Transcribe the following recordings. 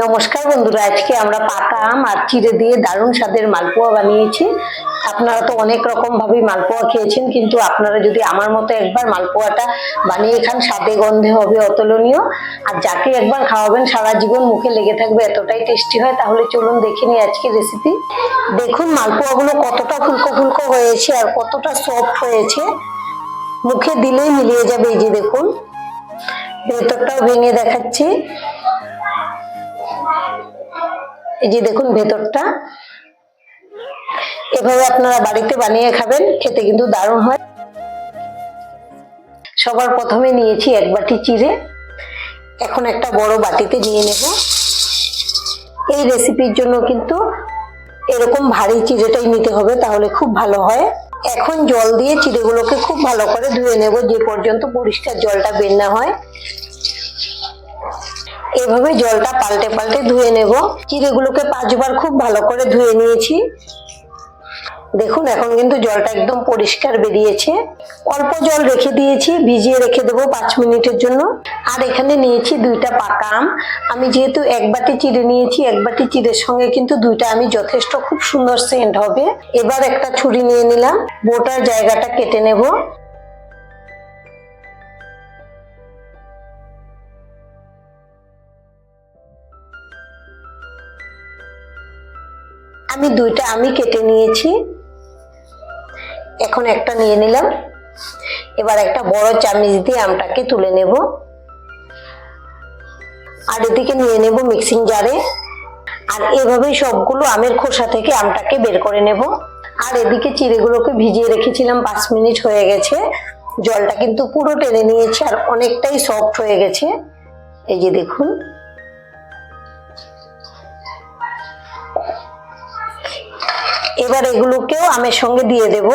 নমস্কার বন্ধুরা, আজকে আমরা পাকা আম আর চিড়ে দিয়ে দারুণ স্বাদের মালপোয়া বানিয়েছি। আপনারা তো অনেক রকম ভাবে মালপোয়া খেয়েছেন, কিন্তু আপনারা যদি আমার মতো একবার মালপোয়াটা বানিয়ে খান, স্বাদে গন্ধে হবে অতুলনীয়। আর যাকে একবার খাওয়াবেন, সারা জীবন মুখে লেগে থাকবে, এতটাই টেস্টি হয়। তাহলে চলুন দেখে নিই আজকে রেসিপি দেখুন, মালপোয়াগুলো কতটা ফুলকো ফুলকো হয়েছে আর কতটা সফট হয়েছে। মুখে দিলেই মিলিয়ে যাবে এই যে দেখুন। ভেতরটাও ভেঙে দেখাচ্ছি। এই যে দেখুন ভেতরটা। এভাবে আপনারা বাড়িতে বানিয়ে খাবেন, খেতে কিন্তু দারুণ হয়। সবার প্রথমে নিয়েছি এক বাটি চিড়ে। এখন একটা বড় বাটিতে নিয়ে নেব। এই রেসিপির জন্য কিন্তু এরকম ভারী চিড়েটাই নিতে হবে, তাহলে খুব ভালো হয়। এখন জল দিয়ে চিড়েগুলোকে খুব ভালো করে ধুয়ে নেব, যে পর্যন্ত পরিষ্কার জলটা বের না হয়। এভাবে জলটা পাল্টে পাল্টে ধুয়ে নেব। চিড়েগুলোকে পাঁচবার খুব ভালো করে ধুয়ে নিয়েছি। দেখুন, এখন কিন্তু জলটা একদম পরিষ্কার বেরিয়েছে। অল্প জল রেখে দিয়েছি, ভিজিয়ে রেখে দেবো পাঁচ মিনিটের জন্য। আর এখানে নিয়েছি দুইটা পাকা আম। আমি যেহেতু এক বাটি চিড়ে নিয়েছি, এক বাটি চিড়ের সঙ্গে কিন্তু দুইটা আমি যথেষ্ট খুব সুন্দর সেন্ট হবে। এবার একটা ছুরি নিয়ে নিলাম। বোটার জায়গাটা কেটে নেব। আমি দুইটা আমি কেটে নিয়েছি। এখন একটা নিয়ে নিলাম। এবার একটা বড় চামিচ দিয়ে আমটাকে তুলে নেব। আর এদিকে নিয়ে নেব মিক্সিং জারে। আর এভাবেই সবগুলো আমের খোসা থেকে আমটাকে বের করে নেব। আর এদিকে চিড়েগুলোকে ভিজিয়ে রেখেছিলাম, পাঁচ মিনিট হয়ে গেছে। জলটা কিন্তু পুরো টেনে নিয়েছে আর অনেকটাই সফট হয়ে গেছে। এই যে দেখুন। এবার এগুলোকেও আমের সঙ্গে দিয়ে দেব।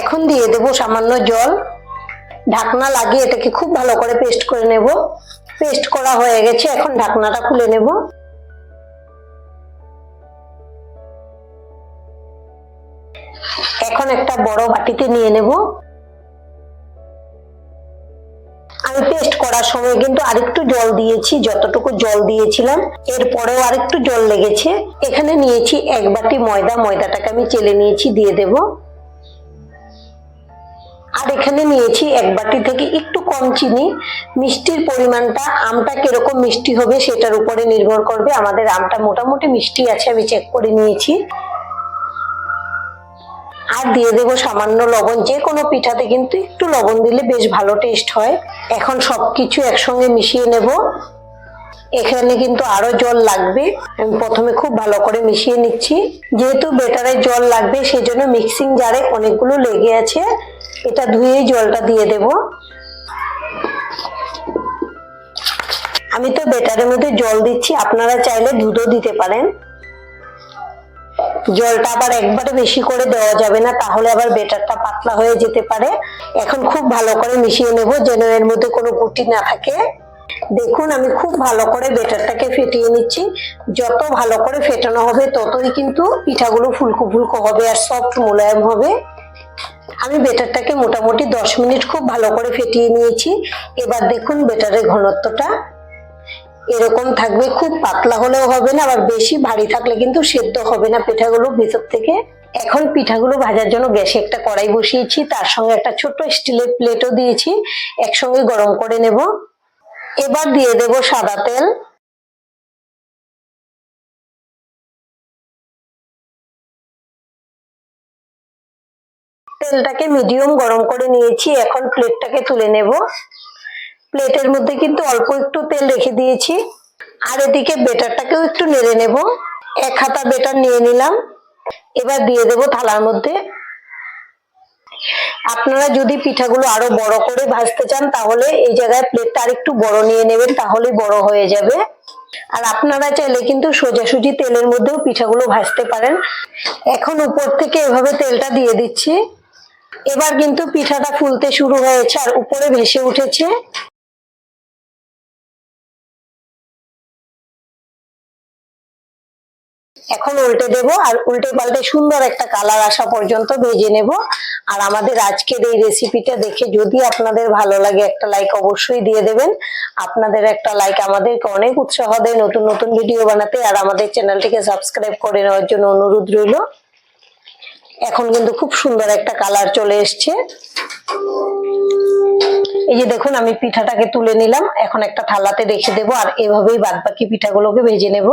এখন দিয়ে দেব সামান্য জল। ঢাকনা লাগিয়ে এটাকে খুব ভালো করে পেস্ট করে নেব। পেস্ট করা হয়ে গেছে, এখন ঢাকনাটা খুলে নেব। এখন একটা বড় বাটিতে নিয়ে নেব। আমি পেস্ট করার সময় কিন্তু আরেকটু জল দিয়েছি, যতটুকু জল দিয়েছিলাম, এরপরেও আরেকটু জল লেগেছে। এখানে নিয়েছি এক বাটি ময়দা, ময়দাটাকে আমি চেলে নিয়েছি, দিয়ে দেব। আর এখানে নিয়েছি এক বাটি থেকে একটু কম চিনি। মিষ্টির পরিমাণটা, আমটা কীরকম মিষ্টি হবে সেটার উপরে নির্ভর করবে। আমাদের আমটা মোটামুটি মিষ্টি আছে, আমি চেক করে নিয়েছি। আর দিয়ে দেব সামান্য লবণ। যে কোনো পিঠাতে কিন্তু একটু লবণ দিলে বেশ ভালো টেস্ট হয়। এখন সবকিছু একসঙ্গে মিশিয়ে নেব। এখানে কিন্তু আরও জল লাগবে। আমি প্রথমে খুব ভালো করে মিশিয়ে নিচ্ছি। যেহেতু বেটারে জল লাগবে, সেজন্য মিক্সিং জারে অনেকগুলো লেগে আছে। এটা ধুয়েই জলটা দিয়ে দেব। আমি তো বেটারের মধ্যে জল দিচ্ছি, আপনারা চাইলে দুধও দিতে পারেন। জলটা আবার একবারে বেশি করে দেওয়া যাবে না, তাহলে আবার বেটারটা পাতলা হয়ে যেতে পারে। এখন খুব ভালো করে মিশিয়ে নেব যেন এর মধ্যে কোনো গুটি না থাকে। দেখুন, আমি খুব ভালো করে বেটারটাকে ফেটিয়ে নিচ্ছি। যত ভালো করে ফেটানো হবে, ততই কিন্তু পিঠাগুলো ফুলকো ফুলকো হবে আর সফট মোলায়েম হবে। আমি বেটারটাকে মোটামুটি দশ মিনিট খুব ভালো করে ফেটিয়ে নিয়েছি। এবার দেখুন বেটারের ঘনত্বটা। এরকম থাকবে, খুব পাতলা হলেও হবে না, আবার বেশি ভারী থাকলে কিন্তু সেদ্ধ হবে না পিঠাগুলো ভেতর থেকে। এখন পিঠাগুলো ভাজার জন্য গ্যাসে একটা কড়াই বসিয়েছি, তার সঙ্গে একটা ছোট স্টিলের প্লেটও দিয়েছি, একসঙ্গে গরম করে নেব। এবার দিয়ে দেব সাদা তেল। তেলটাকে মিডিয়াম গরম করে নিয়েছি, এখন প্লেটটাকে তুলে নেব। প্লেটের মধ্যে কিন্তু অল্প একটু তেল রেখে দিয়েছি। আর এদিকে বেটারটাকেও একটু নেড়ে নেব। এক হাতা বেটার নিয়ে নিলাম। এবার দিয়ে দেব থালার মধ্যে। আপনারা যদি পিঠাগুলো আরও বড় করে ভাজতে চান, তাহলে এই জায়গায় প্লেটটা আর একটু বড় নিয়ে নেবেন তাহলে বড় হয়ে যাবে। আর আপনারা চাইলে কিন্তু সোজাসুজি তেলের মধ্যেও পিঠাগুলো ভাজতে পারেন। এখন উপর থেকে এভাবে তেলটা দিয়ে দিচ্ছি। এবার কিন্তু পিঠাটা ফুলতে শুরু হয়েছে আর উপরে ভেসে উঠেছে। এখন উল্টে দেব আর উল্টে পাল্টে সুন্দর একটা কালার আসা পর্যন্ত ভেজে নেব। আর আমাদের আজকের এই রেসিপিটা দেখে যদি আপনাদের ভালো লাগে, একটা লাইক অবশ্যই দিয়ে দেবেন। আপনাদের একটা লাইক আমাদেরকে অনেক উৎসাহ দেয় নতুন নতুন ভিডিও বানাতে। আর আমাদের চ্যানেলটিকে সাবস্ক্রাইব করে নেওয়ার জন্য অনুরোধ রইল। এখন কিন্তু খুব সুন্দর একটা কালার চলে এসছে। এই যে দেখুন, আমি পিঠাটাকে তুলে নিলাম। এখন একটা থালাতে রেখে দেবো আর এভাবেই বাদ বাকি পিঠাগুলোকে ভেজে নেব।